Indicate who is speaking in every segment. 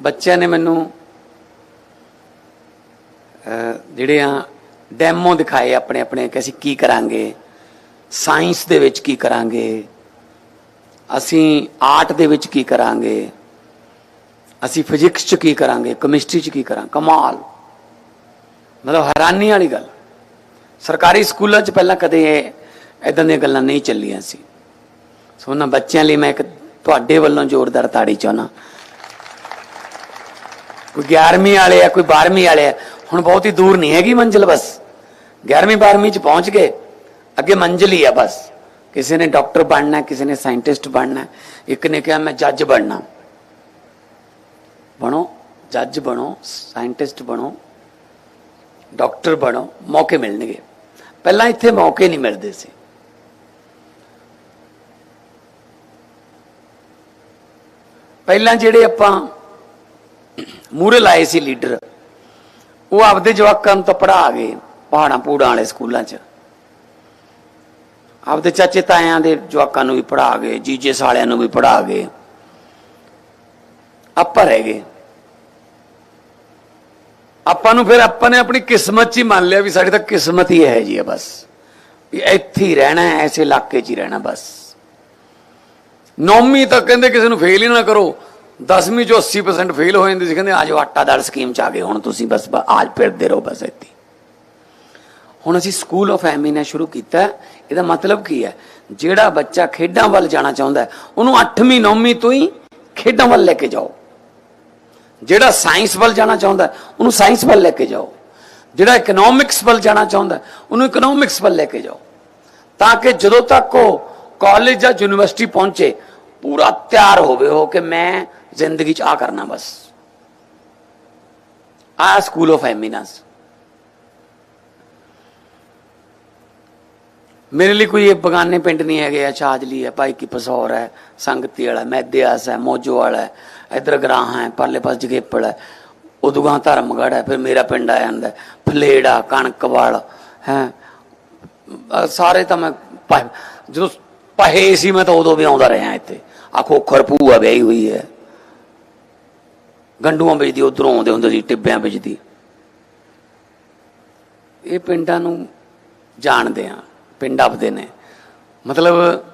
Speaker 1: ਬੱਚਿਆਂ ਨੇ ਮੈਨੂੰ ਜਿਹੜੇ ਆ ਡੈਮੋ ਦਿਖਾਏ ਆਪਣੇ ਆਪਣੇ ਕਿ ਅਸੀਂ ਕੀ ਕਰਾਂਗੇ, ਸਾਇੰਸ ਦੇ ਵਿੱਚ ਕੀ ਕਰਾਂਗੇ, ਅਸੀਂ ਆਰਟ ਦੇ ਵਿੱਚ ਕੀ ਕਰਾਂਗੇ, ਅਸੀਂ ਫਿਜ਼ਿਕਸ ਚ ਕੀ ਕਰਾਂਗੇ, ਕੈਮਿਸਟਰੀ ਚ ਕੀ ਕਰਾਂ, ਕਮਾਲ। ਮਤਲਬ ਹੈਰਾਨੀ ਵਾਲੀ ਗੱਲ। ਸਰਕਾਰੀ ਸਕੂਲਾਂ ਚ ਪਹਿਲਾਂ ਕਦੇ ਇਦਾਂ ਦੀਆਂ ਗੱਲਾਂ ਨਹੀਂ ਚੱਲੀਆਂ ਸੀ। ਸੋ ਉਹਨਾਂ ਬੱਚਿਆਂ ਲਈ ਮੈਂ ਇੱਕ ਤੁਹਾਡੇ ਵੱਲੋਂ ਜ਼ੋਰਦਾਰ ਤਾੜੀ ਚਾਹਨਾ ਕੋਈ 11ਵੀਂ ਵਾਲੇ ਆ ਕੋਈ 12ਵੀਂ ਵਾਲੇ ਆ ਹੁਣ ਬਹੁਤ ਹੀ ਦੂਰ ਨਹੀਂ ਹੈਗੀ ਮੰਜ਼ਿਲ ਬਸ 11ਵੀਂ 12ਵੀਂ ਚ ਪਹੁੰਚ ਗਏ ਅੱਗੇ ਮੰਜ਼ਿਲ ਹੀ ਆ ਬਸ ਕਿਸੇ ਨੇ ਡਾਕਟਰ ਬਣਨਾ ਹੈ, ਕਿਸੇ ਨੇ ਸਾਇੰਟਿਸਟ ਬਣਨਾ ਹੈ, ਇੱਕ ਨੇ ਕਿਹਾ ਮੈਂ ਜੱਜ ਬਣਨਾ ਬਣੋ ਜੱਜ ਬਣੋ ਸਾਇੰਟਿਸਟ ਬਣੋ ਡਾਕਟਰ ਬਣੋ ਮੌਕੇ ਮਿਲਣਗੇ ਪਹਿਲਾਂ ਇੱਥੇ ਮੌਕੇ ਨਹੀਂ ਮਿਲਦੇ ਸੀ ਪਹਿਲਾਂ ਜਿਹੜੇ ਆਪਾਂ ਮੂਰੇ ਲਾਏ ਸੀ ਲੀਡਰ। ਉਹ ਆਪਦੇ ਜਵਾਕਾਂ ਨੂੰ ਤਾਂ ਪੜ੍ਹਾ ਗਏ, ਪਹਾੜਾਂ ਪੂੜਾਂ ਵਾਲੇ ਸਕੂਲਾਂ 'ਚ। ਆਪਦੇ ਚਾਚੇ ਤਾਇਆਂ ਦੇ ਜਵਾਕਾਂ ਨੂੰ ਵੀ ਪੜ੍ਹਾ ਗਏ, ਜੀਜੇ ਸਾਲਿਆਂ ਨੂੰ ਵੀ ਪੜ੍ਹਾ ਗਏ। ਆਪਾਂ ਰਹਿ ਗਏ। ਆਪਾਂ ਨੂੰ ਫਿਰ ਆਪਾਂ ਨੇ ਆਪਣੀ ਕਿਸਮਤ 'ਚ ਹੀ ਮੰਨ ਲਿਆ ਵੀ ਸਾਡੀ ਤਾਂ ਕਿਸਮਤ ਹੀ ਹੈ ਜੀ ਹੈ ਬਸ। ਵੀ ਇੱਥੇ ਹੀ ਰਹਿਣਾ ਹੈ ਐਸੇ ਇਲਾਕੇ 'ਚ ਹੀ ਰਹਿਣਾ ਬਸ। ਨੌਮੀ ਤੱਕ ਕਹਿੰਦੇ ਕਿਸੇ ਨੂੰ ਫੇਲ ਹੀ ਨਾ ਕਰੋ। 10ਵੀਂ ਚੋਂ 80% ਫੇਲ ਹੋ ਜਾਂਦੇ ਸੀ, ਕਹਿੰਦੇ ਆਜੋ ਆਟਾ ਦਾਲ ਸਕੀਮ ਚ ਆ ਗਏ, ਹੁਣ ਤੁਸੀਂ ਬਸ ਬ- ਆਜ ਫਿਰਦੇ ਰਹੋ ਬਸ ਇੱਥੇ। ਹੁਣ ਅਸੀਂ ਸਕੂਲ ਆਫ ਐਮੀ ਸ਼ੁਰੂ ਕੀਤਾ, ਇਹਦਾ ਮਤਲਬ ਕੀ ਹੈ? ਜਿਹੜਾ ਬੱਚਾ ਖੇਡਾਂ ਵੱਲ ਜਾਣਾ ਚਾਹੁੰਦਾ ਉਹਨੂੰ 8ਵੀਂ 9ਵੀਂ ਤੋਂ ਹੀ ਖੇਡਾਂ ਵੱਲ ਲੈ ਕੇ ਜਾਓ। ਜਿਹੜਾ ਸਾਇੰਸ ਵੱਲ ਜਾਣਾ ਚਾਹੁੰਦਾ ਉਹਨੂੰ ਸਾਇੰਸ ਵੱਲ ਲੈ ਕੇ ਜਾਓ। ਜਿਹੜਾ ਇਕਨੋਮਿਕਸ ਵੱਲ ਜਾਣਾ ਚਾਹੁੰਦਾ ਉਹਨੂੰ ਇਕਨੋਮਿਕਸ ਵੱਲ ਲੈ ਕੇ ਜਾਓ। ਤਾਂ ਕਿ ਜਦੋਂ ਤੱਕ ਉਹ ਕਾਲਜ ਜਾਂ ਯੂਨੀਵਰਸਿਟੀ ਪਹੁੰਚੇ, ਪੂਰਾ ਤਿਆਰ ਹੋਵੇ ਹੋ ਕਿ ਮੈਂ ਜ਼ਿੰਦਗੀ 'ਚ ਆ ਕਰਨਾ ਬਸ। ਆ ਸਕੂਲ ਆਫ ਐਮੀਨੈਂਸ ਮੇਰੇ ਲਈ ਕੋਈ ਇਹ ਬਗਾਨੇ ਪਿੰਡ ਨਹੀਂ ਹੈਗੇ ਆ ਛਾਜਲੀ ਹੈ ਭਾਈ ਕੀ ਪਸੌਰ ਹੈ ਸੰਗਤੀ ਵਾਲਾ ਮੈਦਿਆਸ ਹੈ ਮੋਜੋ ਵਾਲਾ ਹੈ ਇਧਰ ਗਰਾਹ ਹੈ ਪਰਲੇ ਪਾਸ ਜਗੇਪੜ ਹੈ। ਉਦੂਗਾ ਧਰਮਗੜ ਹੈ ਫਿਰ ਮੇਰਾ ਪਿੰਡ ਆ ਜਾਂਦਾ ਹੈ, ਫਲੇੜਾ ਕਣਕਵਾਲ ਹੈ। ਅਹ ਸਾਰੇ ਤਾਂ ਮੈਂ ਜਦੋਂ ਪਹੇ ਸੀ ਮੈਂ ਤਾਂ ਉਦੋਂ ਵੀ ਆਉਂਦਾ ਰਿਹਾ ਇੱਥੇ। ਆ ਖੋਖਰ ਭੂਆ ਵਿਆਹੀ ਹੋਈ ਹੈ। ਗੰਡੂਆਂ ਵਿੱਚ ਦੀ ਉਧਰੋਂ ਆਉਂਦੇ ਹੁੰਦੇ ਸੀ, ਟਿੱਬਿਆਂ ਵਿੱਚ ਇਹ ਪਿੰਡਾਂ ਨੂੰ ਜਾਣਦੇ ਆ, ਪਿੰਡ ਆਪਦੇ ਨੇ। ਮਤਲਬ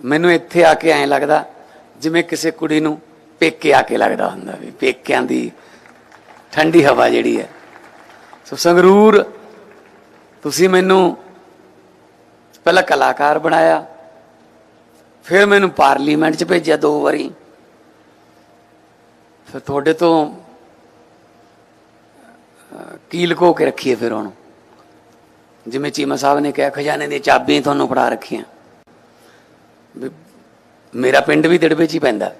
Speaker 1: ਮੈਨੂੰ ਇੱਥੇ ਆ ਕੇ ਐਂ ਲੱਗਦਾ, ਜਿਵੇਂ ਕਿਸੇ ਕੁੜੀ ਨੂੰ ਪੇਕੇ ਆ ਕੇ ਲੱਗਦਾ ਹੁੰਦਾ ਵੀ, ਪੇਕਿਆਂ ਦੀ ਠੰਡੀ ਹਵਾ ਜਿਹੜੀ ਹੈ। ਸੋ ਸੰਗਰੂਰ, ਤੁਸੀਂ ਮੈਨੂੰ ਪਹਿਲਾਂ ਕਲਾਕਾਰ ਬਣਾਇਆ, ਫਿਰ ਮੈਨੂੰ ਪਾਰਲੀਮੈਂਟ 'ਚ ਭੇਜਿਆ ਦੋ ਵਾਰੀ। ਫਿਰ ਤੁਹਾਡੇ ਤੋਂ ਅਹ, ਕੀ ਕੇ ਰੱਖੀਏ ਫਿਰ ਉਹਨੂੰ? ਜਿਵੇਂ ਚੀਮਾ ਸਾਹਿਬ ਨੇ ਕਿਹਾ ਖਜ਼ਾਨੇ ਦੀ ਚਾਬੀਆਂ ਤੁਹਾਨੂੰ ਫੜਾ ਰੱਖੀਆਂ। ਵੀ ਮੇਰਾ ਪਿੰਡ ਵੀ ਦਿੜਵੇ 'ਚ ਹੀ ਪੈਂਦਾ।